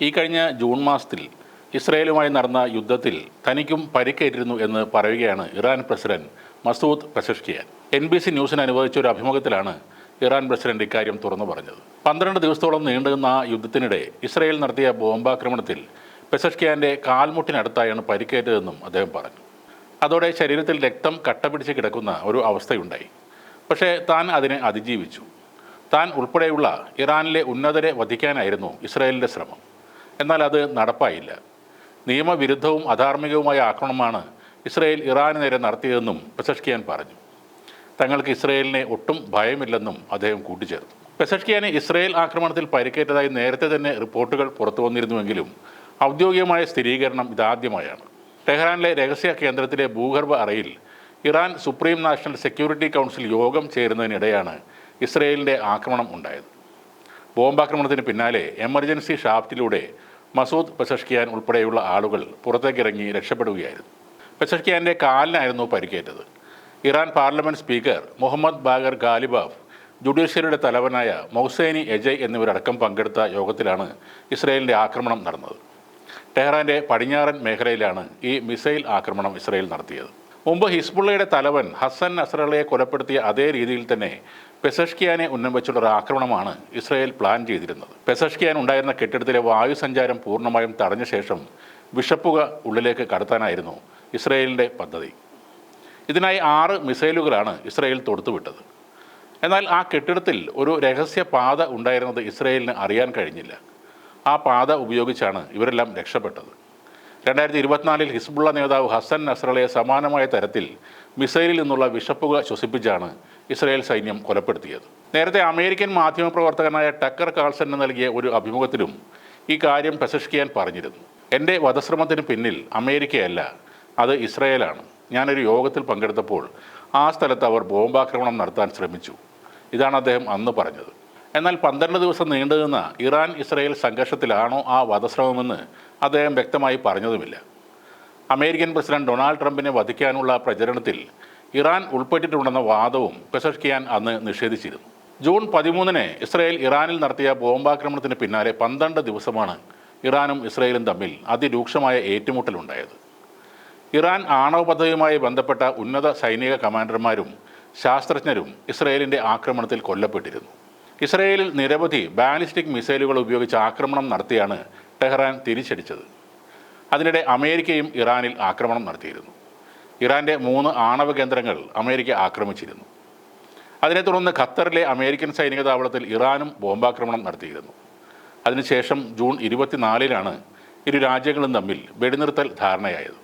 ഈ കഴിഞ്ഞ ജൂൺ മാസത്തിൽ ഇസ്രയേലുമായി നടന്ന യുദ്ധത്തിൽ തനിക്കും പരിക്കേറ്റിരുന്നു എന്ന് പറയുകയാണ് Iran president Masoud Pezeshkian N B C ന്യൂസിന് അനുവദിച്ച ഒരു അഭിമുഖത്തിലാണ് ഇറാൻ പ്രസിഡന്റ് ഇക്കാര്യം തുറന്നു പറഞ്ഞത്. പന്ത്രണ്ട് ദിവസത്തോളം നീണ്ടുനിന്ന ആ യുദ്ധത്തിനിടെ ഇസ്രയേൽ നടത്തിയ ബോംബാക്രമണത്തിൽ പെസഷ്കിയാന്റെ കാൽമുട്ടിനടുത്തായാണ് പരിക്കേറ്റതെന്നും അദ്ദേഹം പറഞ്ഞു. അതോടെ ശരീരത്തിൽ രക്തം കട്ടപിടിച്ച് കിടക്കുന്ന ഒരു അവസ്ഥയുണ്ടായി. പക്ഷേ താൻ അതിനെ അതിജീവിച്ചു. താൻ ഉൾപ്പെടെയുള്ള ഇറാനിലെ ഉന്നതരെ വധിക്കാനായിരുന്നു ഇസ്രായേലിന്റെ ശ്രമം. എന്നാൽ അത് നടപ്പായില്ല. നിയമവിരുദ്ധവും അധാർമികവുമായ ആക്രമണമാണ് ഇസ്രയേൽ ഇറാന് നേരെ നടത്തിയതെന്നും പെസഷ്കിയാൻ പറഞ്ഞു. തങ്ങൾക്ക് ഇസ്രയേലിനെ ഒട്ടും ഭയമില്ലെന്നും അദ്ദേഹം കൂട്ടിച്ചേർത്തു. പെസഷ്കിയാന് ഇസ്രയേൽ ആക്രമണത്തിൽ പരിക്കേറ്റതായി നേരത്തെ തന്നെ റിപ്പോർട്ടുകൾ പുറത്തു വന്നിരുന്നുവെങ്കിലും ഔദ്യോഗികമായ സ്ഥിരീകരണം ഇതാദ്യമായാണ്. ടെഹ്റാനിലെ രഹസ്യ കേന്ദ്രത്തിലെ ഭൂഗർഭ അറയിൽ Iran supreme national security council യോഗം ചേരുന്നതിനിടെയാണ് ഇസ്രയേലിന്റെ ആക്രമണം ഉണ്ടായത്. ബോംബാക്രമണത്തിന് പിന്നാലെ എമർജൻസി ഷാഫ്റ്റിലൂടെ മസൂദ് പെസഷ്കിയാൻ ഉൾപ്പെടെയുള്ള ആളുകൾ പുറത്തേക്കിറങ്ങി രക്ഷപ്പെടുകയായിരുന്നു. പെസഷ്കിയാന്റെ കാലിനായിരുന്നു പരിക്കേറ്റത്. Iran parliament speaker Mohammad Bagher Ghalibaf ജുഡീഷ്യറിയുടെ തലവനായ മൗസേനി എജയ് എന്നിവരടക്കം പങ്കെടുത്ത യോഗത്തിലാണ് ഇസ്രയേലിന്റെ ആക്രമണം നടന്നത്. ടെഹ്റാന്റെ പടിഞ്ഞാറൻ മേഖലയിലാണ് ഈ മിസൈൽ ആക്രമണം ഇസ്രയേൽ നടത്തിയത്. മുമ്പ് ഹിസ്ബുള്ളയുടെ തലവൻ ഹസൻ നസ്രളയെ കൊലപ്പെടുത്തിയ അതേ രീതിയിൽ തന്നെ പെസഷ്കിയാനെ ഉന്നം വെച്ചുള്ള ഒരു ആക്രമണമാണ് ഇസ്രായേൽ പ്ലാൻ ചെയ്തിരുന്നത്. പെസഷ്കിയാൻ ഉണ്ടായിരുന്ന കെട്ടിടത്തിലെ വായുസഞ്ചാരം പൂർണമായും തടഞ്ഞ ശേഷം വിഷപ്പുക ഉള്ളിലേക്ക് കടത്താനായിരുന്നു ഇസ്രയേലിന്റെ പദ്ധതി. ഇതിനായി ആറ് മിസൈലുകളാണ് ഇസ്രായേൽ തൊടുത്തുവിട്ടത്. എന്നാൽ ആ കെട്ടിടത്തിൽ ഒരു രഹസ്യ പാത ഉണ്ടായിരുന്നത് ഇസ്രായേലിന് അറിയാൻ കഴിഞ്ഞില്ല. ആ പാത ഉപയോഗിച്ചാണ് ഇവരെല്ലാം രക്ഷപ്പെട്ടത്. രണ്ടായിരത്തി ഇരുപത്തിനാലിൽ ഹിസ്ബുള്ള നേതാവ് ഹസൻ നസ്രളയെ സമാനമായ തരത്തിൽ മിസൈലിൽ നിന്നുള്ള വിഷപ്പുക ശ്വസിപ്പിച്ചാണ് ഇസ്രായേൽ സൈന്യം കൊലപ്പെടുത്തിയത്. നേരത്തെ അമേരിക്കൻ മാധ്യമപ്രവർത്തകനായ ടക്കർ കാൾസന് നൽകിയ ഒരു അഭിമുഖത്തിലും ഈ കാര്യം പെസഷ്കിയാൻ പറഞ്ഞിരുന്നു. എന്റെ വധശ്രമത്തിന് പിന്നിൽ അമേരിക്കയല്ല അത് ഇസ്രയേലാണ്. ഞാനൊരു യോഗത്തിൽ പങ്കെടുത്തപ്പോൾ ആ സ്ഥലത്ത് അവർ ബോംബാക്രമണം നടത്താൻ ശ്രമിച്ചു ഇതാണ് അദ്ദേഹം അന്ന് പറഞ്ഞത്. എന്നാൽ പന്ത്രണ്ട് ദിവസം നീണ്ടുനിന്ന ഇറാൻ ഇസ്രയേൽ സംഘർഷത്തിലാണോ ആ വധശ്രമമെന്ന് അദ്ദേഹം വ്യക്തമായി പറഞ്ഞതുമില്ല. അമേരിക്കൻ പ്രസിഡന്റ് ഡൊണാൾഡ് ട്രംപിനെ വധിക്കാനുള്ള പ്രചരണത്തിൽ ഇറാൻ ഉൾപ്പെട്ടിട്ടുണ്ടെന്ന വാദവും പെസഷ്കിയാൻ അന്ന് നിഷേധിച്ചിരുന്നു. ജൂൺ പതിമൂന്നിന് ഇസ്രയേൽ ഇറാനിൽ നടത്തിയ ബോംബാക്രമണത്തിന് പിന്നാലെ പന്ത്രണ്ട് ദിവസമാണ് ഇറാനും ഇസ്രയേലും തമ്മിൽ അതിരൂക്ഷമായ ഏറ്റുമുട്ടലുണ്ടായത്. ഇറാൻ ആണവ പദ്ധതിയുമായി ബന്ധപ്പെട്ട ഉന്നത സൈനിക കമാൻഡർമാരും ശാസ്ത്രജ്ഞരും ഇസ്രയേലിന്റെ ആക്രമണത്തിൽ കൊല്ലപ്പെട്ടിരുന്നു. ഇസ്രയേലിൽ നിരവധി ബാലിസ്റ്റിക് മിസൈലുകൾ ഉപയോഗിച്ച് ആക്രമണം നടത്തിയാണ് ടെഹ്റാൻ തിരിച്ചടിച്ചത്. അതിനിടെ അമേരിക്കയും ഇറാനിൽ ആക്രമണം നടത്തിയിരുന്നു. ഇറാന്റെ മൂന്ന് ആണവ കേന്ദ്രങ്ങൾ അമേരിക്ക ആക്രമിച്ചിരുന്നു. അതിനെ തുടർന്ന് ഖത്തറിലെ അമേരിക്കൻ സൈനിക താവളത്തിൽ ഇറാനും ബോംബാക്രമണം നടത്തിയിരുന്നു. അതിനുശേഷം ജൂൺ ഇരുപത്തിനാലിനാണ് ഇരു രാജ്യങ്ങളും തമ്മിൽ വെടിനിർത്തൽ ധാരണയായത്.